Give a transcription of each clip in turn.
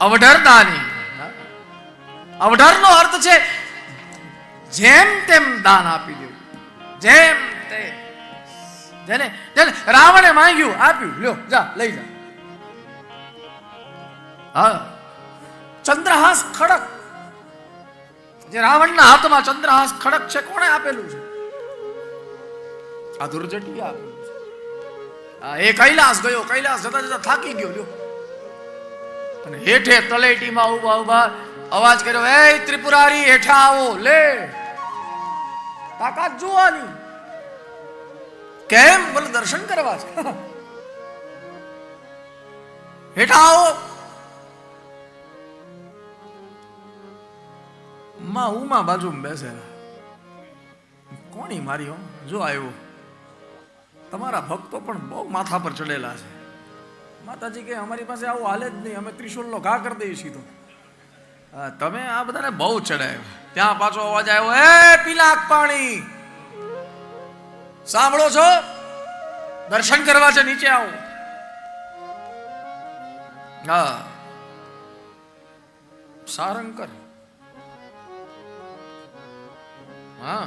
અવઢર દાની અવઢરનો અર્થ છે, જેમ તેમ દાન આપી દેવું જેમ તે. જેને જેને રાવણે માંગ્યું, આપ્યું. લ્યો, જા, લઈ જા. હા. ચંદ્રહાસ ખડક. જે રાવણના હાથમાં ચંદ્રહાસ ખડક છે, કોણે આપેલું છે? આ દુર્જટી આપેલું છે. એ કૈલાસ ગયો, કૈલાસ જતા જતા થાકી ગયો, લ્યો. અને હેઠે તલેટીમાં ઊભા ઊભા અવાજ કર્યો, એ ત્રિપુરારી, હેઠા આવો, લે. તાકાત જોવાની. કેમ? બોલે, દર્શન કરવા છે. હેઠા આવો. માં ઉમા બાજુમાં બેસેલા કોણી મારી હો? જો આવ્યો. તમારા ભક્તો પણ બહુ માથા પર ચડેલા છે. માતાજી કે અમારી પાસે આવું હાલે જ નહીં, અમે ત્રિશુલનો ઘા કરી દઈએ સીધો તમે આ બધાને બહુ ચડાયો ત્યાં પાછો અવાજ આવ્યો એ પીલા પાણી સાંભળો છો? દર્શન કરવા છે, નીચે આવો. હા. સારંગકર. હા.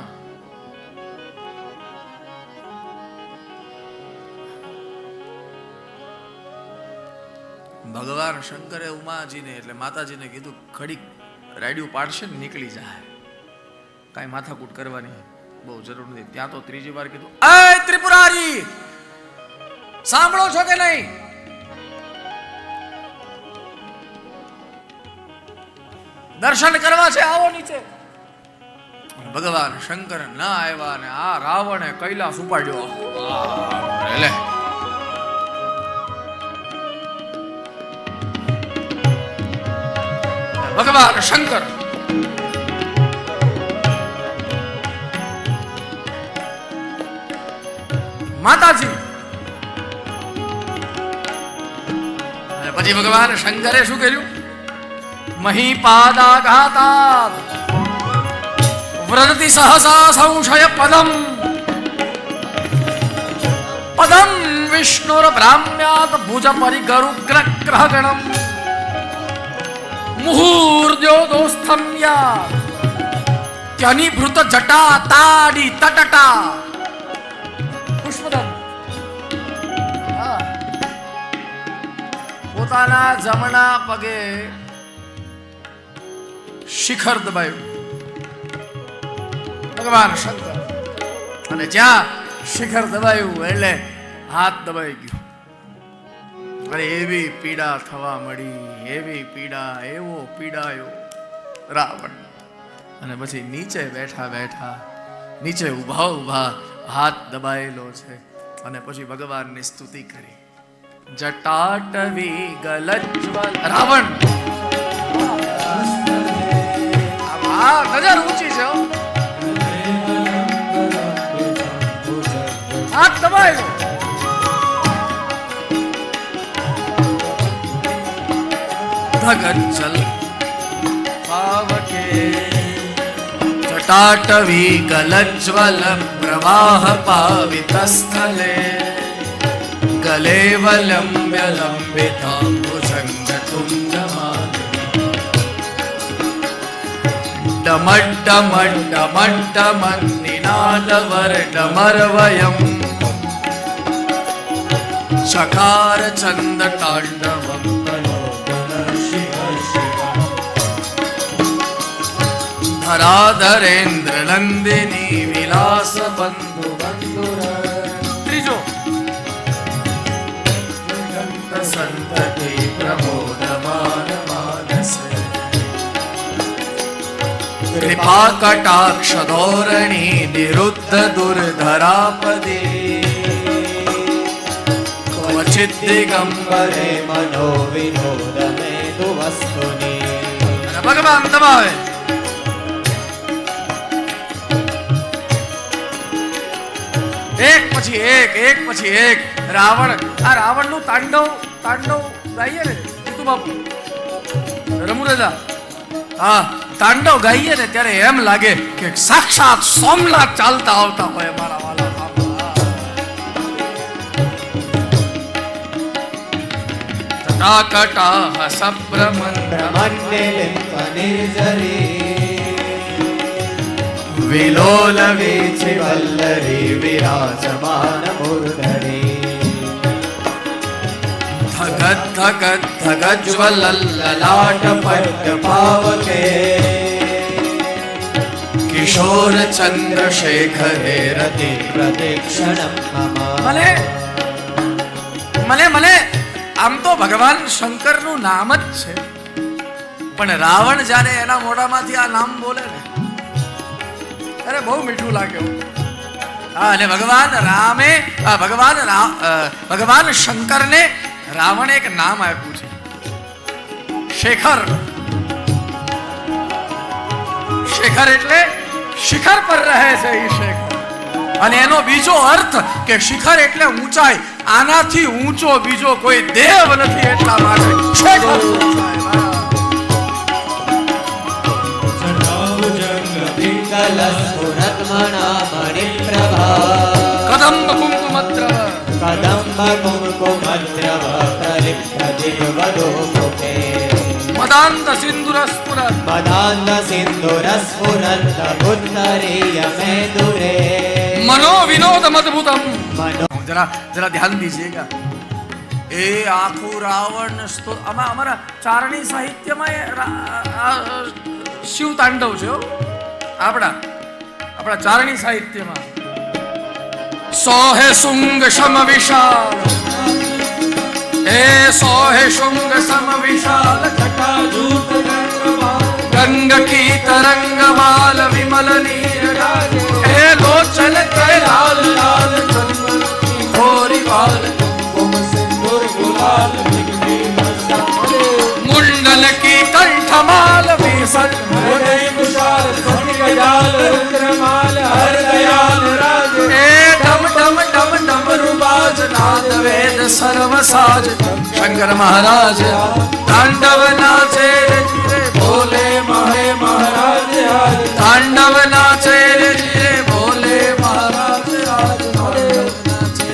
ભગવાન શંકરે ઉમાજીને એટલે માતાજીને કીધું ઘડીક રાડ્યું પાડશે ને નીકળી જાય કાંઈ માથાકૂટ કરવાની બહુ જરૂર નથી. ત્યાં તો ત્રીજી વાર કીધું એ ત્રિપુરારી સાંભળો છો કે નહીં? દર્શન કરવા છે આવો નીચે. ભગવાન શંકર ના આવ્યા ને આ રાવણે કૈલાસ ઉપાડ્યો. આ, ભગવાન શંકર. માતાજી. પછી ભગવાન શંકરે શું કર્યું? મહીપાદા ઘાતા વ્રજતિ સહસા સંશય પદમ. પદમ વિષ્ણુર બ્રાહ્મ્યાત ભુજ પરિગરુગ્ર ગ્રહગણમ મુહૂર્દ્યો દોસ્તમ્યા ભૃત જટા તાડી તટટા. પોતાના જમણા પગે શિખર દબાયું. ભગવાન શંકર. અને જ્યાં શિખર દબાયું, એટલે હાથ દબાઈ ગયો. અરે એવી પીડા થવા મળી, એવી પીડા, એવો પીડાયો રાવણ. અને પછી નીચે બેઠા બેઠા, નીચે ઊભા ઊભા હાથ દબાયેલો છે. અને પછી ભગવાનની સ્તુતિ કરી. જટાટવી ગલજ્વલ રાવણ! આ નજર ઊંચી છે. હાથ દબાયેલો. भगच्छल पावके जटाटवी गलज्ज्वल प्रवाह पावितस्थले गलेवलम्ब्य लम्बिता डमड्डमड्डमड्डमन्निनादवरडमरवयम् चकार चन्दताण्डवम् રાધરેન્દ્ર નંદિની વિલાસ બંધુ બંધુર ત્રીજો સંતતિ પ્રમોદ માન માનસ કૃપા કટાક્ષ ધોરણી નિરુદ્ધ દુર્ધરાપદે ક્વચિત મનો વિનોદ મેદુ વસ્તુની ભગવાન તમારે એક પછી એક એક પછી એક. રાવણ, આ રાવણનું તાંડવ તાંડવ ગાઈએ ને જીતુ બાપુ. રમુરાજા હા, તાંડવ ગાઈએ ને ત્યારે એમ લાગે કે સાક્ષાત સોમનાથ ચાલતા આવતા હોય મારા વાલા બાપા. કટાકટાહ સબ્રમન્ત બ્રહ્મણ્યલિમ્બ નિર્જરી જ્વલલ્લલાટ લાટ પટ્ટ પાવકે કિશોર ચંદ્રશેખરે રતિ પ્રદક્ષિણમ મમ મને મને મને આમ તો ભગવાન શંકરનું નામ જ છે પણ રાવણ જ્યારે એના મોઢામાંથી આ નામ બોલે ને અરે બહુ મીઠું લાગ્યું અને ભગવાન રામે ભગવાન ભગવાન શંકરને રાવણે એક નામ આપ્યું છે. શેખર. શેખર એટલે શિખર પર રહે છે એ શેખર. અને એનો બીજો અર્થ કે શિખર એટલે ઊંચાઈ. આનાથી ઊંચો બીજો કોઈ દેવ નથી એટલા માટે શેખર એ આખું રાવણ આમાં અમારા ચારણી સાહિત્યમાં શિવ તાંડવ છે હો. આપણા આપણા ચારણી સાહિત્યમાં. સોહે શુંગ સમ વિશાલ. એ સોહે શુંગ સમ વિશાલ જટાજૂટ ગંગ કી તરંગ માલ વિમલ નીર ગાજે એ લોચન કે લાલ લાલ ચંદન કી ગોરી બાલ કુમ સિંદુર ગુલાલ ભિગવી મુંડન કી કંઠ માલ વિસલ હૃદય વિશાલ हर दयाल राज। रुबाज नाद वेद सर्व साज। शंकर महाराज, तांडव नाचे रे भोले महे महाराज तांडव नाचे रे भोले महाराज नाचे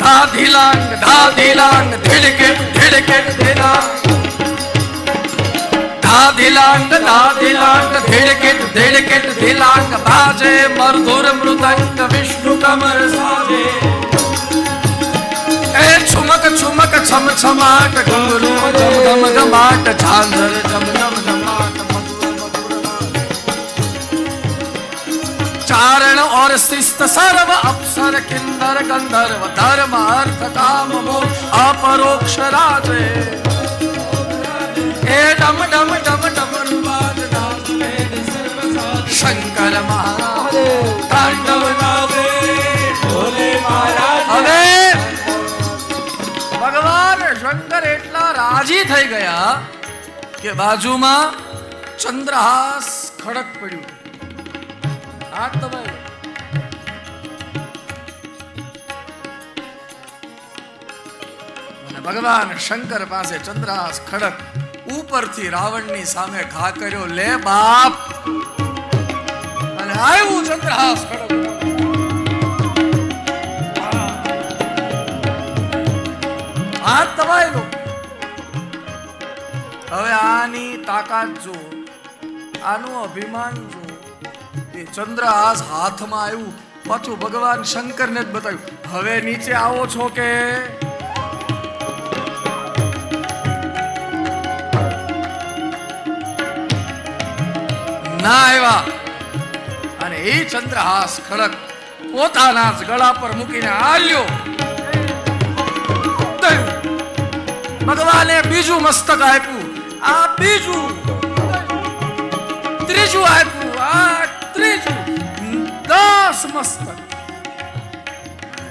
धा धिलांग धिलांग દે ધાધીલાંગ ધાધીલાંગ ધાધીલાંગ ધાધીલાંગ ધીડકેટ ધીલાંગ બાજે મરધુર મૃદંગ વિષ્ણુ કમર સાજે એ છુમક છુમક છમ છમાટ ઘુંઘરૂ ઘમ ઘમ ઘમાટ ઝાંઝર જમ જમ ચારણ और शिस्त सर्व अप्सर किन्नर गंधर्व धर्म अर्थ काम मोक्ष अपरोक्ष राजे ए डम डम डम डम रुबाज नाद वेद सर्व साज शंकर महाराज तांडव नादे ભોલે મહારાજ હવે ભગવાન શંકર એટલા રાજી થઈ ગયા કે બાજુમાં ચંદ્રહાસ ખડક પડ્યું હાથ દબાયો ભગવાન શંકર પાસે ચંદ્રાસ ખડક ઉપરથી રાવણની સામે ઘા કર્યો, લે બાપ! અને આવ્યું ચંદ્રહાસ ખડક હાથ દબાયેલો હવે આની તાકાત જો આનું અભિમાન જો એ ચંદ્રહાસ હાથમાં આવ્યું. પાછું ભગવાન શંકરને જ બતાવ્યું. હવે નીચે આવો છો કે? ના આવ્યા. અને એ ચંદ્રહાસ ખડક પોતાના જ ગળા પર મૂકીને આલ્યો ભગવાને બીજું મસ્તક આપ્યું. આ બીજું. ત્રીજું આપ્યું. આ દસ મસ્તક.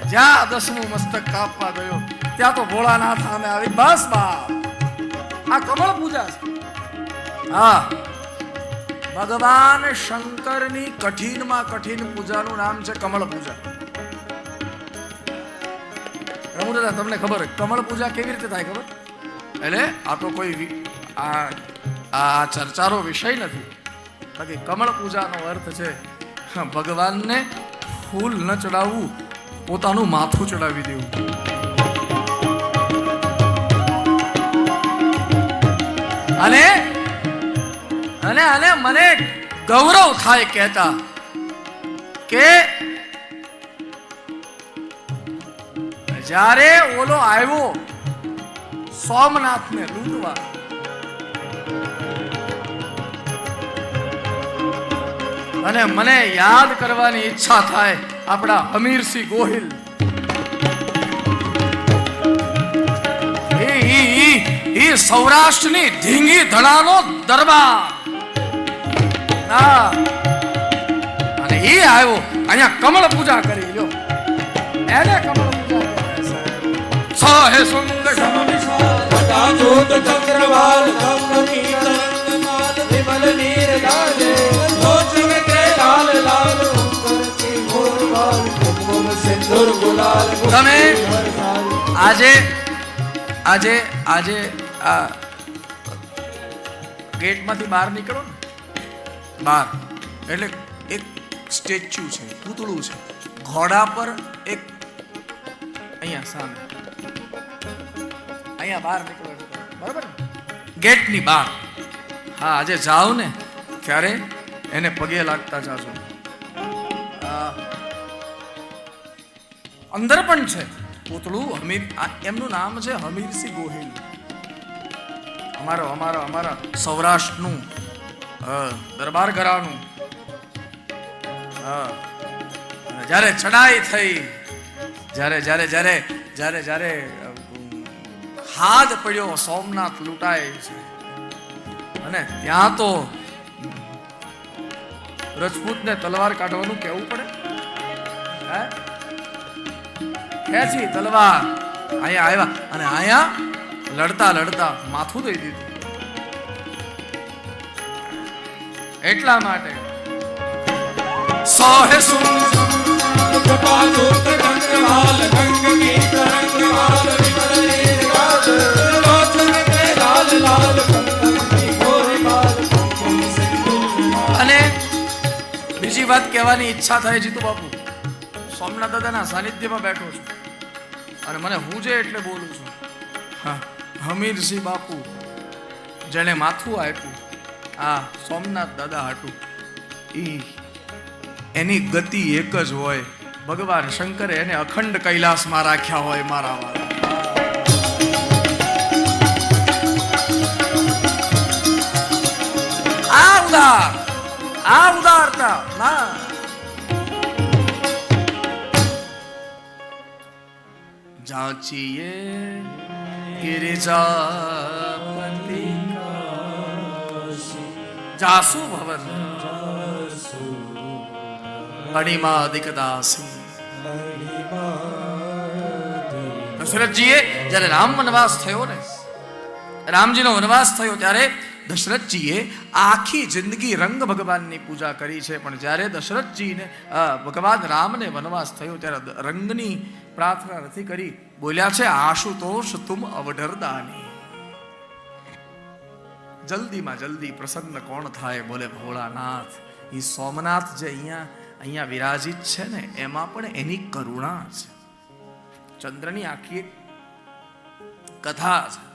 જ્યાં દસમું મસ્તક કાપવા ગયો, ત્યાં તો ભોળાનાથ સામે આવી. બસ, બાપ. આ કમળ પૂજા છે. હા. ભગવાન શંકરની કઠિનમાં કઠિન પૂજાનું નામ છે કમળ પૂજા. રમુદાદા, તમને ખબર કમળ પૂજા કેવી રીતે થાય ખબર? એટલે આ તો કોઈ આ આ ચર્ચાનો વિષય નથી. બાકી કમળ પૂજાનો અર્થ છે ભગવાનને ફૂલ ન ચડાવવું, પોતાનું માથું ચડાવી દેવું. અને અને અને મને ગૌરવ થાય કહેતા કે જ્યારે ઓલો આવ્યો સોમનાથને લૂંટવા અને મને યાદ કરવાની ઈચ્છા થાય આપણા હમીરસિંહ ગોહિલ. સૌરાષ્ટ્રની ધીંગી ધડાનો દરબાર. અને એ આવ્યો, અહીંયા કમળ પૂજા કરી લ્યો. એને કમળ પૂજા. સહે સુંદર તમે આજે આજે આજે, આ ગેટમાંથી બહાર નીકળો ને. બહાર. એટલે એક સ્ટેચ્યુ છે, પૂતળું છે. ઘોડા પર એક અહીંયા સામે. અહીંયા બહાર નીકળો બરાબર ગેટની બહાર. હા, આજે જાઓ ને, ત્યારે એને પગે લાગતા જાજો. અંદર પણ છે. પોતળું હમીર એમનું નામ છે હમીરસિંહ ગોહિલ. અમારો અમારો અમારા સૌરાષ્ટ્રનું દરબાર ઘરાનું હા અને જ્યારે ચડાઈ થઈ, જ્યારે જ્યારે જ્યારે જ્યારે જ્યારે હાથ પડ્યો, સોમનાથ લૂંટાય છે. અને ત્યાં તો રજપૂતને તલવાર કાઢવાનું કેવું પડે? હે? ખેંચી તલવાર. અહીંયા આવ્યા અને અહીંયા લડતા લડતા માથું દઈ દીધું. એટલા માટે સોહે સુન અને બીજી વાત કહેવાની ઈચ્છા થાય જીતુ બાપુ સોમનાથ દાદાના સાનિધ્યમાં બેઠો છું. અને મને હું જે એટલે બોલું છું? હા, હમીરસિંહ બાપુ, જેણે માથું આપ્યું. આ સોમનાથ દાદા હાટું. ઈ, એની ગતિ એક જ હોય. ભગવાન શંકરે એને અખંડ કૈલાસમાં રાખ્યા હોય મારા વાળા. આ ઉદાર, આ ઉદારતા, ના. જાચીએ ગિરિજાપતિ જાસુ ભવન અણિમાદિકદાસી દશરથજીએ જ્યારે રામ વનવાસ થયો ને રામજીનો વનવાસ થયો ત્યારે દશરથજીએ આખી જિંદગી રંગ ભગવાનની પૂજા કરી છે. પણ જ્યારે દશરથજીને ભગવાન રામને વનવાસ થયો ત્યારે રંગની પ્રાર્થના નથી કરી. બોલ્યા છે આશુતોષ તુમ અવઢર દાની જલ્દીમાં જલ્દી પ્રસન્ન કોણ થાય? બોલે ભોળાનાથ. એ સોમનાથ જે અહીંયા અહીંયા વિરાજિત છે ને, એમાં પણ એની કરુણા છે. ચંદ્રની આખી કથા છે.